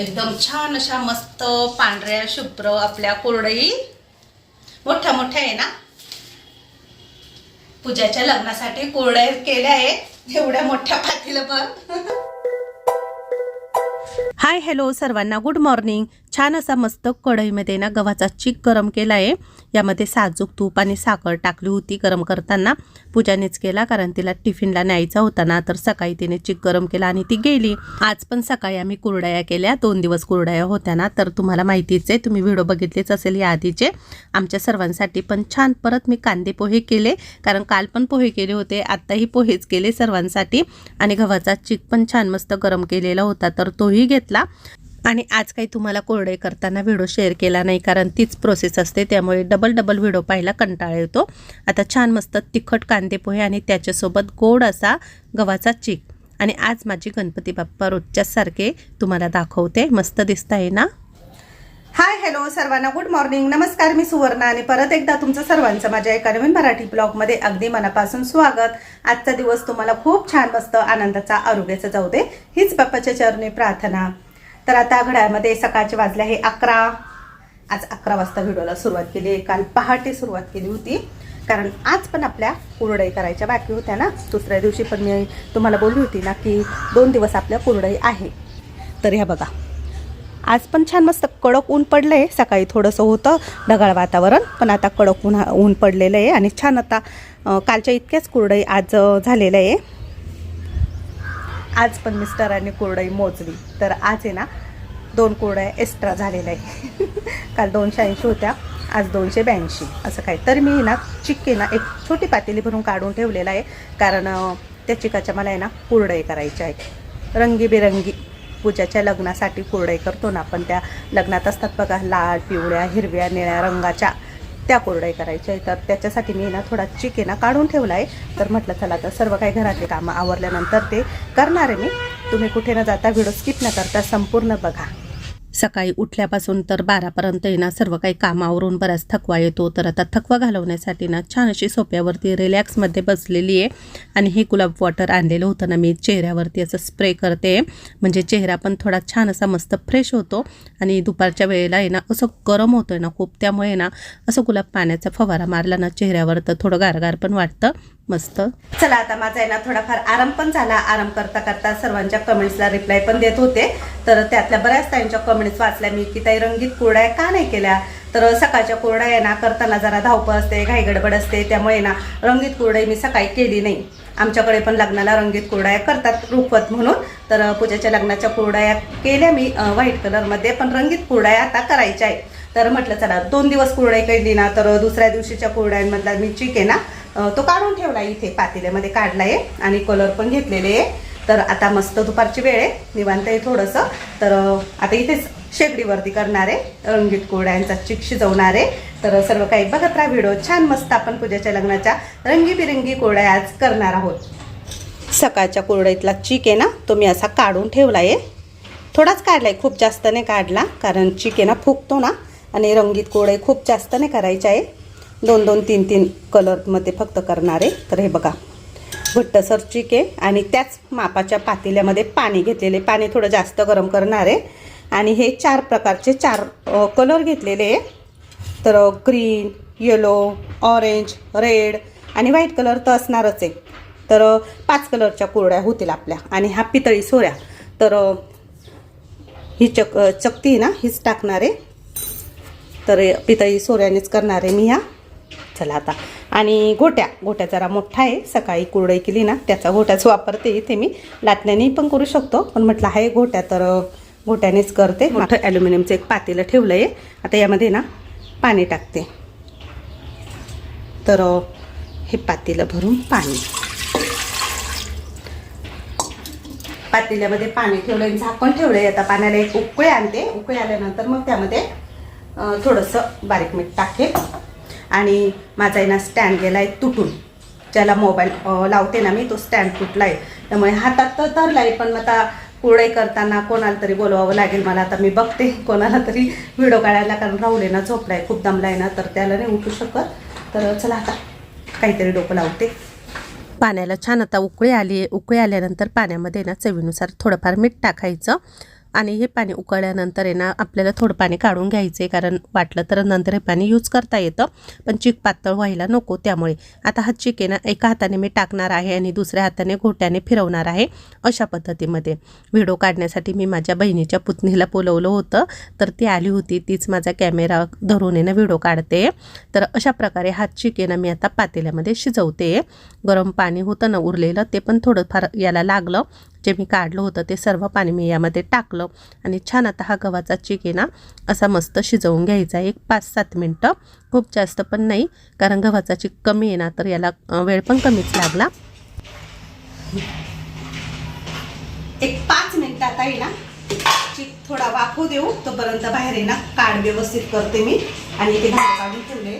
एकदम छान अशा मस्त पांढऱ्या शुभ्र आपल्या कोरडई मोठ्या मोठ्या आहे ना. पूजाच्या लग्नासाठी कोरड्या केल्या आहेत एवढ्या मोठ्या पातील पण. हाय हॅलो सर्वांना गुड मॉर्निंग छान असा मस्त कढईमध्ये ना गव्हाचा चीक गरम केला आहे यामध्ये साजूक तूप आणि साखर टाकली होती गरम करताना. पूजानेच केला कारण तिला टिफिनला न्यायचा होता ना तर सकाळी तिने चीक गरम केला आणि ती गेली. आज पण सकाळी आम्ही कुरडाया केल्या. दोन दिवस कुरडाया होत्या ना तर तुम्हाला माहितीच आहे तुम्ही व्हिडिओ बघितलेच असेल या आधीचे. आमच्या सर्वांसाठी पण छान परत मी कांदे पोहे केले कारण काल पण पोहे केले होते आत्ताही पोहेच केले सर्वांसाठी. आणि गव्हाचा चीक पण छान मस्त गरम केलेला होता तर तोही घेतला. आणि आज काही तुम्हाला कोरडे करताना व्हिडिओ शेअर केला नाही कारण तीच प्रोसेस असते. त्यामुळे डबल डबल व्हिडिओ पाहायला कंटाळा येतो. आता छान मस्त तिखट कांदे पोहे आणि त्याच्यासोबत गोड असा गव्हाचा चीक. आणि आज माझी गणपती बाप्पा रोजच्यासारखे तुम्हाला दाखवते. मस्त दिसत आहे ना? हाय हॅलो सर्वांना गुड मॉर्निंग नमस्कार मी सुवर्णा आणि परत एकदा तुमचं सर्वांचं माझ्या एका नवीन मराठी ब्लॉगमध्ये अगदी मनापासून स्वागत. आजचा दिवस तुम्हाला खूप छान मस्त आनंदाचा आरोग्याचा जाऊ दे. हीच बाप्पाच्या चरणी प्रार्थना. तर आता घड्याळमध्ये सकाळचे वाजले आहे अकरा. आज अकरा वाजता व्हिडिओला सुरुवात केली आहे. काल पहाटे सुरुवात केली होती. कारण आज पण आपल्या कुरडई करायच्या बाकी होत्या ना. दुसऱ्या दिवशी पण मी तुम्हाला बोलली होती ना की दोन दिवस आपल्या कुरडई आहे. तर ह्या बघा. आज पण छान मस्त कडक ऊन पडलं आहे सकाळी थोडंसं होतं ढगाळ वातावरण पण आता कडक ऊन ऊन पडलेलं आहे आणि छान आता कालच्या इतक्याच कुरडई आज झालेलं आहे. आज पण मिस्टरांनी कुरडई मोजली. तर आज आहे ना दोन कुरड्या एक्स्ट्रा झालेल्या आहे काल दोनशे ऐंशी होत्या आज दोनशे ब्याऐंशी. असं काय तर मी ना चिक्के ना एक छोटी पातेली भरून काढून ठेवलेलं आहे. कारण त्या चिकाच्या मला आहे ना कुरडई करायची आहे. रंगीबेरंगी. पूजाच्या लग्नासाठी कुरडई करतो ना आपण त्या. लग्नात असतात बघा लाल पिवळ्या हिरव्या निळ्या रंगाच्या. त्या कोरड्या करायच्या आहे तर त्याच्यासाठी मी ना थोडा चिक आहे ना काढून ठेवला आहे तर म्हटलं चला तर सर्व काही घरातले कामं आवरल्यानंतर ते करणार आहे मी. तुम्ही कुठे न जाता व्हिडिओ स्किप न करता संपूर्ण बघा. सकाळी उठल्यापासून तर बारापर्यंत आहे ना सर्व काही कामावरून बराच थकवा येतो. तर आता थकवा घालवण्यासाठी ना छान अशी सोप्यावरती रिलॅक्समध्ये बसलेली आहे. आणि हे गुलाब वॉटर आणलेलं होतं ना मी चेहऱ्यावरती असं स्प्रे करते. म्हणजे चेहरा पण थोडा छान असा मस्त फ्रेश होतो. आणि दुपारच्या वेळेला आहे ना असं गरम होतं आहे ना खूप. त्यामुळे ना असं गुलाब पाण्याचा फवारा मारला ना चेहऱ्यावर तर थोडं गारगार पण वाटतं. मस्त. चला आता माझा आहे ना थोडाफार आराम पण झाला. आराम करता करता सर्वांच्या कमेंट्सला रिप्लाय पण देत होते. तर त्यातल्या बऱ्याच ताईंच्या कमेंट्स वाचल्या. मी की ताई रंगीत कोरड्या का नाही केल्या? तर सकाळच्या कुरड्या आहे ना करताना जरा धावपळ असते घाई गडबड असते. त्यामुळे ना रंगीत कुरडई मी सकाळी केली नाही. आमच्याकडे पण लग्नाला रंगीत कुरड्या करतात रुखवत म्हणून. तर पूजाच्या लग्नाच्या कुरड्या केल्या मी व्हाईट कलरमध्ये पण रंगीत कुरड्या आता करायच्या आहे तर म्हटलं चला दोन दिवस कुरडाई केली ना तर दुसऱ्या दिवशीच्या कुरड्यांमधला मी चिक आहे ना तो काढून ठेवला इथे पातेल्यामध्ये काढला आहे आणि कलर पण घेतलेले आहे. तर आता मस्त दुपारची वेळ आहे. निवांत आहे थोडंसं. तर आता इथेच शेगडीवरती करणार आहे. रंगीत कोड्यांचा चिक शिजवणार आहे. तर सर्व काही बघत राहा व्हिडिओ. छान मस्त आपण पूजाच्या लग्नाच्या रंगीबिरंगी कोरड्या आज करणार आहोत. सकाळच्या कोरड्यातला चिक आहे ना तो मी असा काढून ठेवला आहे थोडाच काढला आहे खूप जास्त नाही काढला कारण चिक आहे ना फुगतो ना. आणि रंगीत कोडे खूप जास्त नाही करायचे आहे. दोन दोन तीन तीन कलरमध्ये फक्त करणार. आहे तर हे बघा. घट्टसर चिक आहे आणि त्याच मापाच्या पातेल्यामध्ये पाणी घेतलेले. पाणी थोडं जास्त गरम करणार. आहे आणि हे चार प्रकारचे चार कलर घेतलेले आहे. तर ग्रीन येलो ऑरेंज रेड आणि व्हाईट कलर तर असणारच आहे. तर पाच कलरच्या कुरड्या होतील आपल्या. आणि हा पितळी सोऱ्या. तर ही चक चकती आहे ना हीच टाकणार. आहे तर पितळी सोऱ्यानेच करणार आहे मी ह्या. चला आता. आणि गोट्या गोट्या जरा मोठा आहे. सकाळी कुरडई केली ना त्याचा गोट्याच वापरते. इथे मी लाटण्याने पण करू शकतो. पण म्हटलं आहे गोट्या तर गोट्यानेच करते. मोठं ॲल्युमिनियमचं एक पातेलं ठेवलं आहे आता यामध्ये ना पाणी टाकते. तर हे पातेलं भरून पाणी. पातेल्यामध्ये पाणी ठेवलं आहे झाकण ठेवलं आहे आता पाण्याला एक उकळी आणते. उकळी आल्यानंतर मग त्यामध्ये थोडंसं बारीक मीठ टाकेल. आणि माझा आहे ना स्टँड गेला आहे तुटून. ज्याला मोबाईल लावते ना मी तो स्टँड तुटला आहे त्यामुळे हातात तर धरला आहे पण आता कुरडई करताना कोणाला तरी बोलवावं लागेल मला. आता मी बघते कोणाला तरी व्हिडिओ काढायला कारण राहुले ना आहे खूप दमलाय ना तर त्याला नाही उठू शकत. तर चला आता काहीतरी डोकं लावते. पाण्याला छान आता उकळी आली उकळी आल्यानंतर पाण्यामध्ये ना चवीनुसार थोडंफार मीठ टाकायचं. आणि हे पाणी उकळल्यानंतर आहे ना आपल्याला थोडं पाणी काढून घ्यायचं आहे कारण वाटलं तर नंतर हे पाणी यूज करता येतं पण चिक पातळ व्हायला नको त्यामुळे. आता हा चिक आहे ना एका हाताने मी टाकणार आहे आणि दुसऱ्या हाताने घोट्याने फिरवणार आहे अशा पद्धतीमध्ये. व्हिडिओ काढण्यासाठी मी माझ्या बहिणीच्या पुतणीला बोलवलं होतं तर ती आली होती तीच माझा कॅमेरा धरून आहे ना व्हिडिओ काढते. तर अशा प्रकारे हा चिक आहे ना मी आता पातेल्यामध्ये शिजवते. गरम पाणी होतं ना उरलेलं ते पण थोडंफार याला लागलं. जे मी काढलं होतं ते सर्व पाणी मी यामध्ये टाकलं. आणि छान आता हा गव्हाचा चिक आहे ना असा मस्त शिजवून घ्यायचा एक पाच सात मिनटं. खूप जास्त पण नाही कारण गव्हाचा चिक कमी आहे ना तर याला वेळ पण कमीच लागला. एक पाच मिनिट आता आहे ना चिक थोडा वाफू देऊ. तोपर्यंत बाहेर आहे ना काढ व्यवस्थित करते मी. आणि ते काढून ठेवले.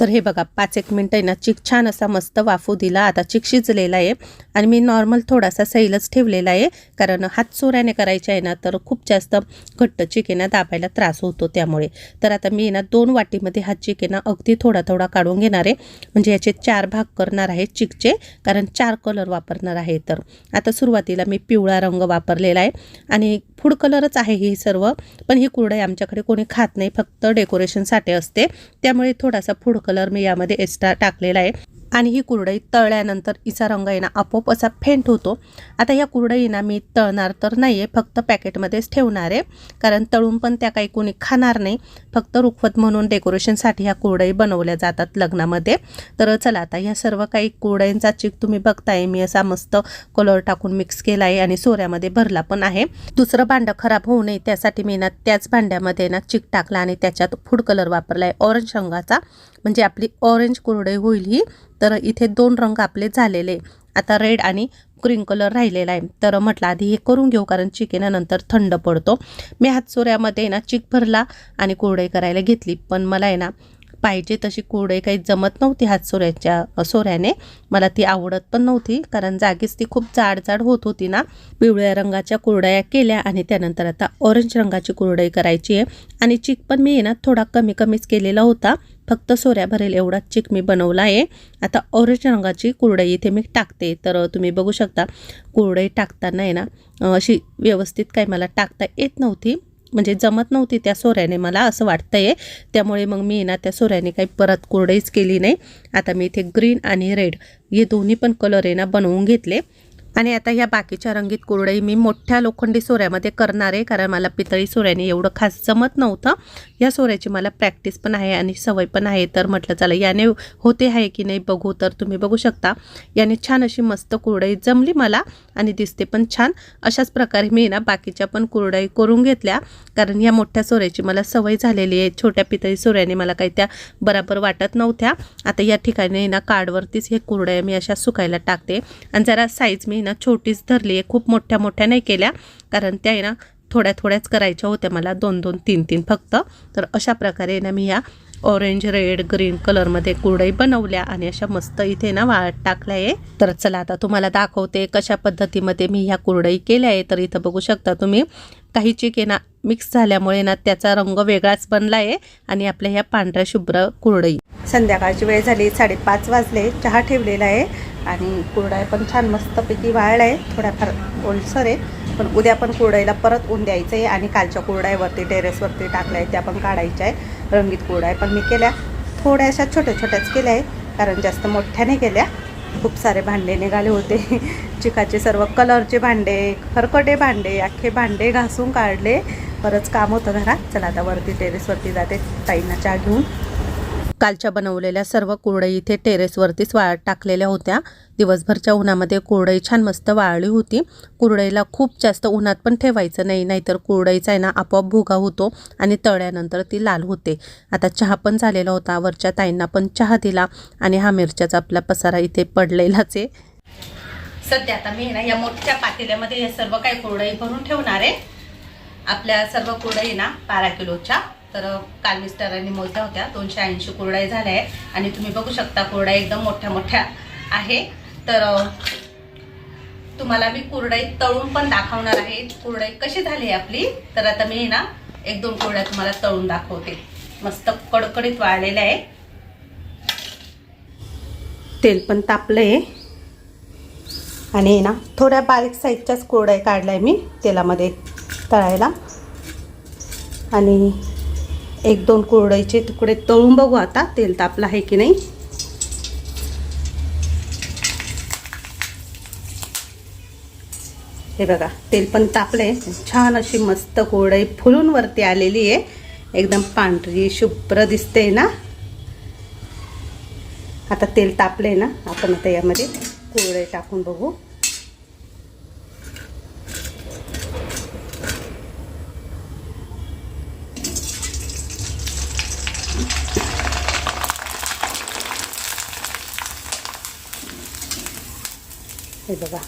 तर हे बघा पाच एक मिनटं आहे ना चिक छान असा मस्त वाफू दिला. आता चिक शिजलेला आहे आणि मी नॉर्मल थोडासा सैलच ठेवलेला आहे. कारण हात चोऱ्याने करायचे आहे ना तर खूप जास्त घट्ट चिक आहे ना दाबायला त्रास होतो त्यामुळे. तर आता मी ना दोन वाटीमध्ये हा चिक आहे ना अगदी थोडा थोडा काढून घेणार आहे. म्हणजे याचे चार भाग करणार आहे चिकचे कारण चार कलर वापरणार आहे तर. आता सुरुवातीला मी पिवळा रंग वापरलेला आहे. आणि फूड कलरच आहे ही सर्व पण ही कुरडई आमच्याकडे कोणी खात नाही फक्त डेकोरेशनसाठी असते. त्यामुळे थोडासा फूड कलर कलर मी यामध्ये एक्स्ट्रा टाकलेला आहे. आणि ही कुरडई तळल्यानंतर हिचा रंग आहे आपोआप असा फेंट होतो. आता या कुरडई ना मी तळणार तर नाही आहे फक्त पॅकेटमध्येच ठेवणार आहे. कारण तळून पण त्या काही कोणी खाणार नाही. फक्त रुखवत म्हणून डेकोरेशनसाठी ह्या कुरडई बनवल्या जातात लग्नामध्ये. तर चला आता ह्या सर्व काही कुरडईंचा चिक तुम्ही बघताय. मी असा मस्त कलर टाकून मिक्स केला आहे आणि सोऱ्यामध्ये भरला पण आहे. दुसरं भांडं खराब होऊ नये त्यासाठी मी ना त्याच भांड्यामध्ये ना चिक टाकला आणि त्याच्यात फूड कलर वापरला आहे ऑरेंज रंगाचा. म्हणजे आपली ऑरेंज कुरडई होईल ही तर इथे दोन रंग आपले झालेले. आता रेड आणि ग्रीन कलर राहिलेला आहे. तर म्हटलं आधी हे करून घेऊ कारण चिकेनानंतर थंड पडतो. मी हातचोऱ्यामध्ये ना चिक भरला आणि कुरडई करायला घेतली. पण मला आहे ना पाहिजे तशी कुरडई काही जमत नव्हती हातचोऱ्याच्या सोऱ्याने. मला ती आवडत पण नव्हती कारण जागीच ती खूप जाड जाड होत होती ना. पिवळ्या रंगाच्या कुरडया केल्या आणि त्यानंतर आता ऑरेंज रंगाची कुरडई करायची आहे. आणि चिक पण मी आहे ना थोडा कमी कमीच केलेला होता. फक्त सोऱ्या भरेल एवढा चिक मी बनवला आहे. आता ऑरेंज रंगाची कुरडई इथे मी टाकते. तर तुम्ही बघू शकता कुरडई टाकताना आहे ना अशी व्यवस्थित काही मला टाकता येत नव्हती. म्हणजे जमत नव्हती त्या सोऱ्याने मला असं वाटतं आहे त्यामुळे मग मी ना त्या सोऱ्याने काही परत कुरडईच केली नाही. आता मी इथे ग्रीन आणि रेड हे दोन्ही पण कलर आहे ना बनवून घेतले. आणि आता ह्या बाकीच्या रंगीत कुरडई मी मोठ्या लोखंडी सोऱ्यामध्ये करणार आहे कारण मला पितळी सोऱ्याने एवढं खास जमत नव्हतं. या सोऱ्याची मला प्रॅक्टिस पण आहे आणि सवय पण आहे. तर म्हटलं चला याने होते आहे की नाही बघू तर तुम्ही बघू शकता. याने छान अशी मस्त कुरडई जमली मला आणि दिसते पण छान. अशाच प्रकारे मी ना बाकीच्या पण कुरडई करून घेतल्या कारण या मोठ्या सोऱ्याची मला सवय झालेली आहे. छोट्या पितळी सोऱ्याने मला काही त्या बराबर वाटत नव्हत्या. आता या ठिकाणी ना कार्डवरतीच हे कुरडया मी अशा सुकायला टाकते. आणि जरा साईज मी ना छोटीच धरली आहे खूप मोठ्या मोठ्या नाही केल्या. कारण त्या आहे ना थोड्या थोड्याच करायच्या होत्या मला दोन दोन तीन तीन फक्त. तर अशा प्रकारे ना मी ह्या ऑरेंज रेड ग्रीन कलरमध्ये कुरडई बनवल्या आणि अशा मस्त इथे ना वाळत टाकल्या आहे. तर चला आता तुम्हाला दाखवते कशा पद्धतीमध्ये मी ह्या कुरडई केल्या आहे. तर इथं बघू शकता तुम्ही काही चिके ना मिक्स झाल्यामुळे ना त्याचा रंग वेगळाच बनला आहे आणि आपल्या ह्या पांढऱ्या शुभ्र कुरडई. संध्याकाळची वेळ झाली साडेपाच वाजले चहा ठेवलेला आहे. आणि कुरडाय पण छान मस्तपैकी वाळला आहे थोड्याफार ओलसर आहे पण उद्या पण कुरडाईला परत ऊन द्यायचं आहे आणि कालच्या कुरडाईवरती टेरेसवरती टाकल्या आहे त्या पण काढायच्या आहे रंगीत कुरडाय पण मी केल्या. थोड्याशा छोट्या छोट्याच केल्या आहे कारण जास्त मोठ्याने केल्या. खूप सारे भांडे निघाले होते. चिकाचे सर्व कलरचे भांडे खरकटे भांडे अख्खे भांडे घासून काढले. बरंच काम होतं घरात. चला आता वरती टेरेसवरती जाते. ताईंना चहा घेऊन. कालच्या बनवलेल्या सर्व कुरडई इथे टेरेसवरतीच वाळ टाकलेल्या होत्या. दिवसभरच्या उन्हामध्ये कुरडई छान मस्त वाळली होती. कुरडईला खूप जास्त उन्हात पण ठेवायचं नाही नाहीतर कुरडईचा आहे ना आपोआप भुगा होतो आणि तळ्यानंतर ती लाल होते. आता चहा पण झालेला होता. वरच्या ताईंना पण चहा दिला आणि हा मिरच्याचा आपला पसारा इथे पडलेलाच आहे. सध्या आता मी ना या मोठ्या पातेल्यामध्ये हे सर्व काही कुरडई भरून ठेवणार आहे. आपल्या सर्व कुरडई ना बारा किलोच्या. तर काल मिस्टरांनी मोजल्या होत्या. दोनशे ऐंशी कुरडाई झाल्या आहेत. आणि तुम्ही बघू शकता कुरडाई एकदम मोठ्या मोठ्या आहे. तर तुम्हाला मी कुरडाई तळून पण दाखवणार आहे. कुरडाई कशी झाली आहे आपली? तर आता मी ना एक दोन कुरड्या तुम्हाला तळून दाखवते. मस्त कडकडीत वाळलेल्या आहे तेल पण तापलंय. आणि ना थोड्या बारीक साईजच्याच कुरडाई काढल्या मी तेलामध्ये तळायला. आणि एक दोन कोरडईचे तुकडे तळून बघू आता तेल तापलं आहे की नाही. हे बघा तेल पण तापले छान अशी मस्त कोरडई फुलून वरती आलेली आहे. एकदम पांढरी शुभ्र दिसते ना. आता तेल तापले ना आपण आता यामध्ये कोरडई टाकून बघू. बघा.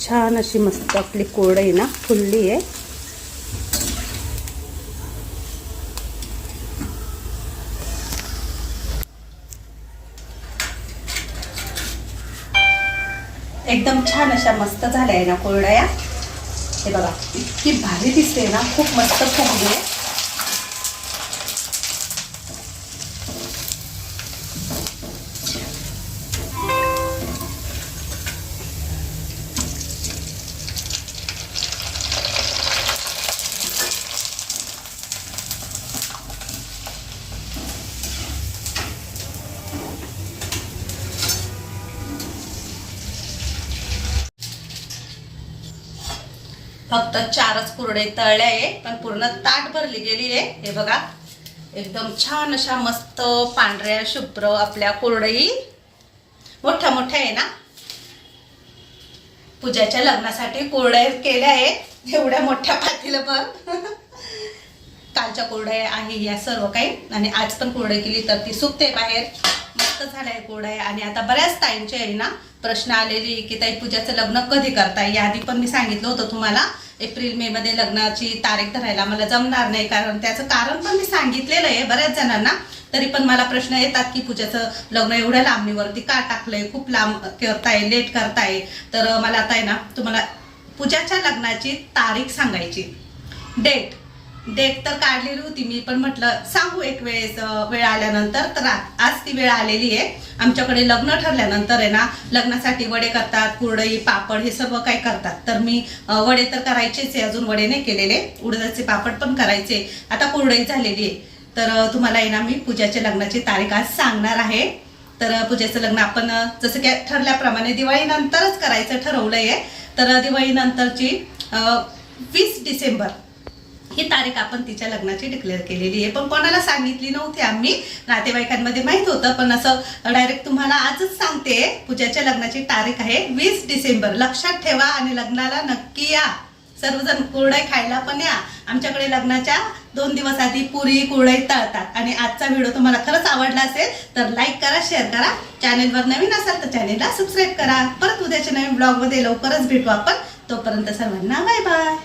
छान अशी मस्त आपली कोरडई ना फुलली आहे. एकदम छान अशा मस्त झाल्या आहे ना कोरड्या. हे बघा इतकी भारी दिसते ना खूप मस्त फुगली आहे. फक्त चारच कुरडे तळल्या आहे पण पूर्ण ताट भरली गेली आहे. हे बघा एकदम छान अशा मस्त पांढऱ्या शुभ्र आपल्या कुरडई. मोठ्या मोठ्या आहे ना? पूजाच्या लग्नासाठी कुरड्या केल्या आहेत एवढ्या मोठ्या पातीला पण. कालच्या कुरड्या आहे या सर्व काही. आणि आज पण कुरडई केली तर ती सुकते बाहेर. मस्त झालंय कुरडया. आणि आता बऱ्याच ताईंचे आहे ना प्रश्न आलेली की ताई पूजाचं लग्न कधी करताय? याआधी पण मी सांगितलं होतं तुम्हाला. एप्रिल मे मध्ये लग्नाची तारीख धरायला मला जमणार नाही कारण त्याचं कारण पण मी सांगितलेलं आहे बऱ्याच जणांना. तरी पण मला प्रश्न येतात की पूजाचं लग्न एवढ्या लांबणीवरती का टाकलंय? खूप लांब करताय लेट करताय. तर मला आता आहे ना तुम्हाला पूजाच्या लग्नाची तारीख सांगायची. डेट डेट तर काढलेली होती मी पण म्हटलं सांगू एक वेळेस वेळ आल्यानंतर. तर आज ती वेळ आलेली आहे. आमच्याकडे लग्न ठरल्यानंतर आहे ना लग्नासाठी वडे करतात कुरडई पापड हे सर्व काही करतात. तर मी वडे तर करायचेच आहे अजून वडे नाही केलेले. उडदाचे पापड पण करायचे. आता कुरडई झालेली आहे. तर तुम्हाला आहे ना मी पूजाच्या लग्नाची तारीख आज सांगणार आहे. तर पूजेचं लग्न आपण जसं की ठरल्याप्रमाणे दिवाळीनंतरच करायचं ठरवलंय. आहे तर दिवाळीनंतरची वीस डिसेंबर ही तारीख आपण तिच्या लग्नाची डिक्लेअर केलेली आहे. पण कोणाला सांगितली नव्हती आम्ही. नातेवाईकांमध्ये माहीत होतं पण असं डायरेक्ट तुम्हाला आजच सांगते. पूजाच्या लग्नाची तारीख आहे वीस डिसेंबर. लक्षात ठेवा आणि लग्नाला नक्की या. सर्वजण कुरडई खायला पण या. आमच्याकडे लग्नाच्या दोन दिवस आधी पुरी कुरडई तळतात. आणि आजचा व्हिडिओ तुम्हाला खरंच आवडला असेल तर लाईक करा शेअर करा. चॅनेलवर नवीन असाल तर चॅनेलला सबस्क्राईब करा. परत उद्याच्या नवीन ब्लॉगमध्ये लवकरच भेटू आपण. तोपर्यंत सर्वांना बाय बाय